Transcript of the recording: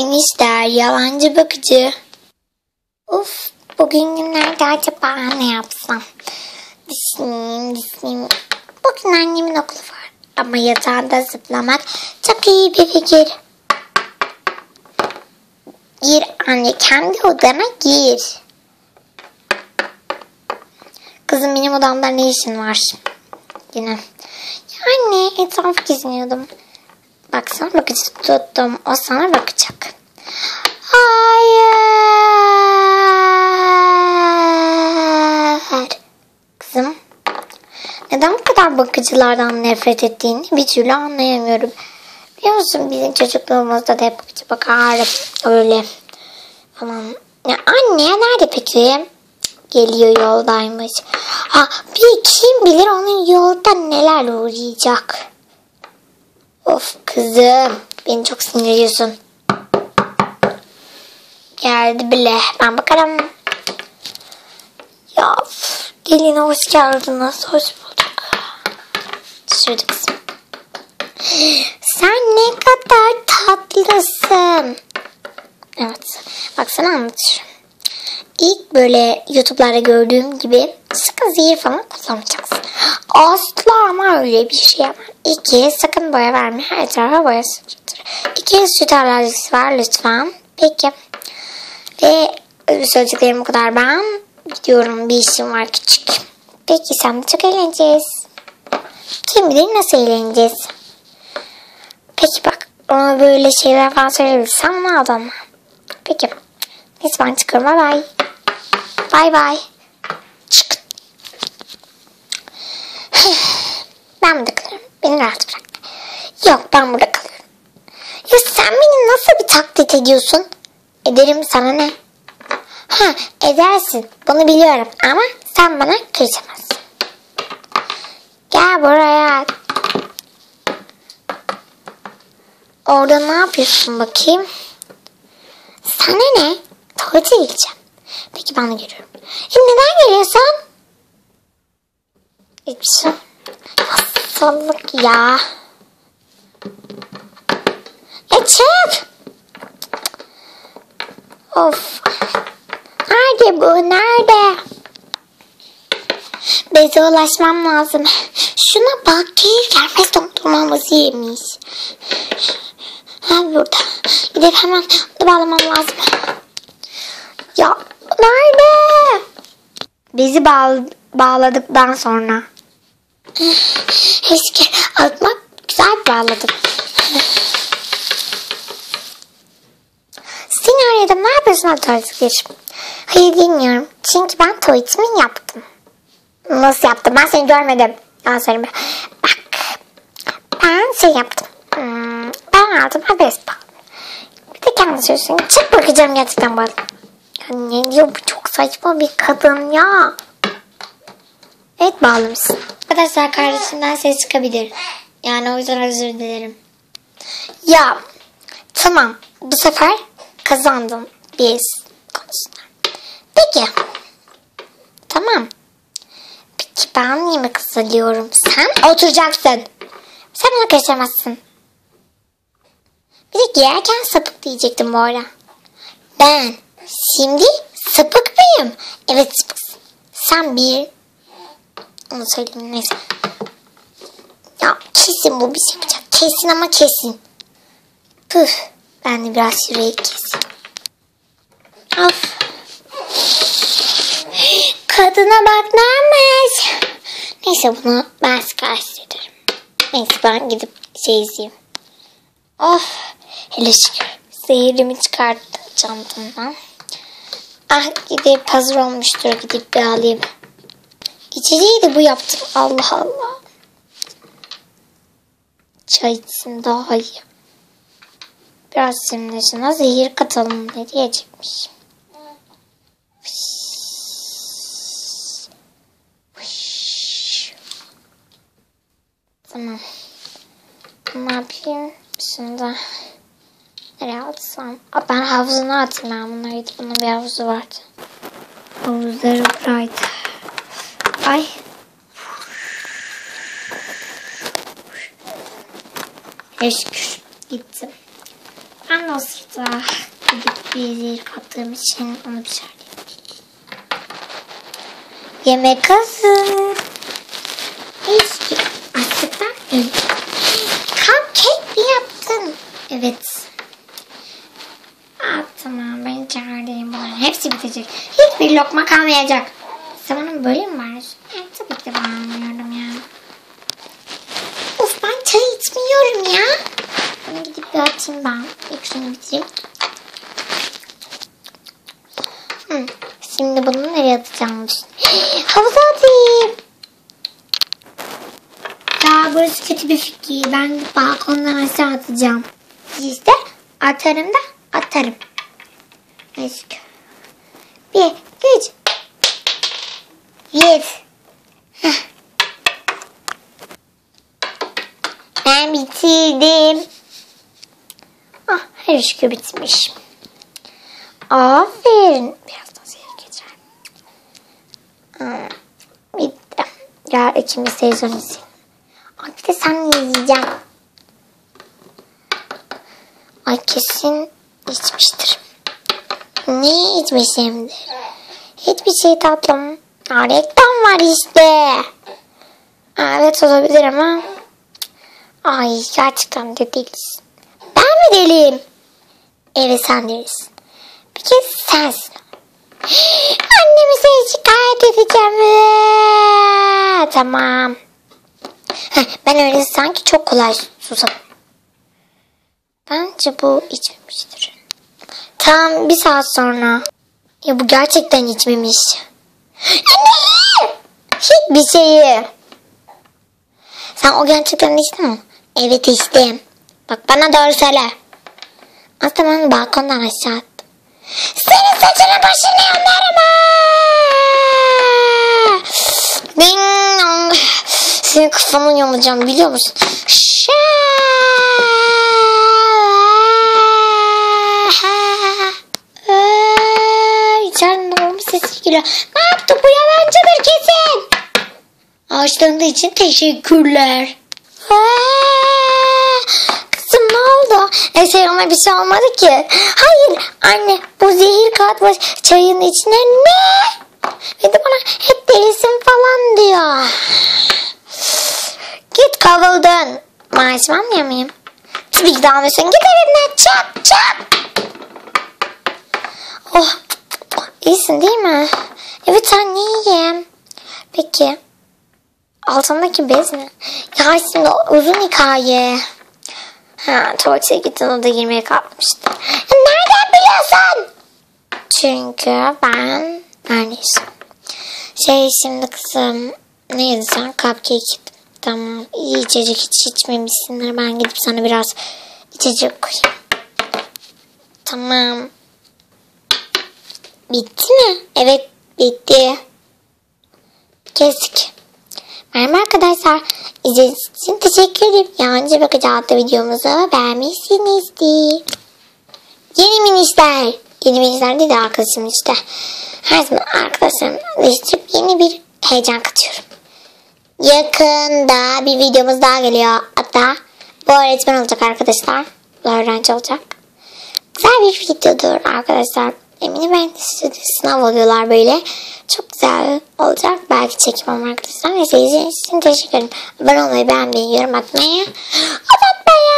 Minişler yalancı bakıcı. Uf bugün günlerde acaba ne yapsam? Düşüneyim düşüneyim. Bugün annemin okulu var. Ama yatağında zıplamak çok iyi bir fikir. Gir anne kendi odama gir. Kızım benim odamda ne işin var? Yine. Ya anne etrafı geziniyordum. Baksana bakıcı tuttum. O sana bakacak. Hayır. Kızım. Neden bakıcılardan nefret ettiğini bir türlü anlayamıyorum. Biliyor musun bizim çocukluğumuzda da hep bakıcı bakar öyle falan. Ya anne nerede peki? Geliyor yoldaymış. Ha, bir kim bilir onun yolda neler uğrayacak. Of kızım beni çok sinirliyorsun. Geldi bile ben bakarım. Ya gelin hoş geldiniz hoş bulduk. Kızım. Sen ne kadar tatlısın. Evet baksana anlatıyorum. İlk böyle YouTube'larda gördüğüm gibi sakın zehir falan kullanmayacaksın. Asla ama öyle bir şey yapma. İki sakın boya verme. Her tarafa boya sıçratır. İki süt alerjisi var lütfen. Peki. Ve söyleyeceklerim bu kadar ben. Gidiyorum bir işim var küçük. Peki sen de çok eğleneceğiz. Kim bilir nasıl eğleneceğiz. Peki bak ona böyle şeyler falan söyleyebilirsem ne adam. Peki. Neyse ben çıkıyorum. Bye bye. Bye bye. Çık. Ben burada kalıyorum. Beni rahat bırak. Yok ben burada kalıyorum. Ya sen beni nasıl bir taklit ediyorsun? Ederim sana ne? Ha edersin. Bunu biliyorum ama sen bana karışamazsın. Gel buraya. Orada ne yapıyorsun bakayım? Sana ne? Tuvalete gideceğim. Peki ben de geliyorum. E neden geliyorsun? Hiçbir şey. Hastalık ya. E çık. Of. Nerede bu? Nerede? Beze ulaşmam lazım. Şuna bak. Gelir gelmez dondurmamızı yemiş. Ha burada. Gidip hemen bağlamam lazım. Ya nerede? Bizi bağ bağladıktan sonra. Eski atmak güzel bağladım. Seni aradım. Ne yapıyorsun geçim? Hayır bilmiyorum. Çünkü ben tuvaletimi yaptım. Nasıl yaptım? Ben seni görmedim. Ya söyleme. Bak. Ben şey yaptım. Hmm, ben aldım adres bağladım. Bir de kendi sözün. Çık bakacağım gerçekten bana. Ya ne diyor bu çok saçma bir kadın ya. Evet bağlamışsın. Arkadaşlar kardeşimden ses çıkabilir. Yani o yüzden özür dilerim. Ya tamam bu sefer kazandım biz konusunda. Peki. Tamam. Peki ben niye mi kızılıyorum? Sen oturacaksın. Sen bana karışamazsın. Bir de giyerken sapık diyecektim bu ara. Ben şimdi sapık mıyım? Evet sapıksın. Sen bir... Onu söyleyeyim neyse. Ya kesin bu bir şey yapacak. Kesin ama kesin. Püf. Ben de biraz şurayı keseyim. Of. Kadına bak neymiş. Neyse bunu ben ederim. Neyse ben gidip şey izleyeyim. Oh. Hele şükür. Zehirimi çıkarttı çantamdan. Ah gidip hazır olmuştur. Gidip bir alayım. İçeceği de bu yaptım. Allah Allah. Çay içsin daha iyi. Biraz simülasyona zehir katalım ne diyecekmiş. Tamam. Ne yapayım? Şimdi nereye atsam? Aa, ben havuzuna atayım ben bunları. Bunun bir havuzu vardı. Havuzları buraydı. Ay. Eşkür. Gittim. Ben de o sırada gidip bir zehir kattığım için onu bir söyleyeyim. Yemek hazır. Eski açlıktan öldüm. Cupcake mi yaptın? Evet. Aa, tamam ben çağırayım bunların. Hepsi bitecek. Hiçbir lokma kalmayacak. Zamanım böyle mi var? Evet, tabii ki de bağırmıyorum ya. Of ben çay içmiyorum ya. Bunu gidip bir atayım ben. İlk şunu bitireyim. Hı. Şimdi bunu nereye atacağımı düşün. Havuza atayım. Ya burası kötü bir fikir. Ben balkondan aşağı atacağım. İşte atarım da atarım. Neyse. Bir, üç. Yes. Ben bitirdim. Ah, her şükür bitmiş. Aferin. Birazdan seyir geçer. Hmm, bitti. Gel ikimiz televizyon izleyelim. Ay bir de sen izleyeceğim. Ay kesin içmiştir. Ne içmişimdir? Hiçbir şey tatlım. Reklam var işte. Evet olabilir ama. Ay gerçekten de delisin. Ben mi deliyim? Evet sen delisin. Bir kez sensin. Annemi seni şikayet edeceğim. Tamam. Ben öyle sanki çok kolay susam. Bence bu içmemiştir. Tam bir saat sonra. Ya bu gerçekten içmemiş. Anne! Hiçbir şeyi. Sen o gerçekten içtin mi? Evet içtim. Bak bana doğru söyle. Aslında ben balkondan aşağı attım. Senin saçını başını yanlarım ha! Ding dong. Senin kafanı yolacağım biliyor musun? Ee, geliyor. Ne yaptı bu yalancıdır kesin. Ağaçlarında için teşekkürler. Kızım ne oldu? Ese ona bir şey olmadı ki. Hayır anne bu zehir katmış çayın içine ne? Ve de bana hep delisin falan diyor. Git kavuldun. Maaşımı almıyor muyum? Tabii. Git evimden çap çap. Oh iyisin değil mi? Evet anne iyiyim. Peki altındaki bez ne? Ya şimdi uzun hikaye. Ha tuvalete gittin o da girmeye kalkmıştı. Nereden biliyorsun? Çünkü ben neredeyse. Şey şimdi kızım neydi sen cupcake yedin. Tamam iyi içecek hiç içmemişsinler. Ben gidip sana biraz içecek koyayım. Tamam. Bitti mi? Evet bitti. Kestik. Merhaba arkadaşlar. İzlediğiniz için teşekkür ederim. Yancı Bakıcı adlı videomuzu beğenmişsinizdir. Yeni minişler. Yeni minişler değil de arkadaşım işte. Her zaman arkadaşlarımla değiştirip yeni bir heyecan katıyorum. Yakında bir videomuz daha geliyor. Hatta bu öğretmen olacak arkadaşlar. Bu öğrenci olacak. Güzel bir videodur arkadaşlar. Eminim ben size sınav oluyorlar böyle. Çok güzel olacak. Belki çekmem arkadaşlar. Neyse izlediğiniz için teşekkür ederim. Abone olmayı, beğenmeyi, yorum atmayı unutmayın.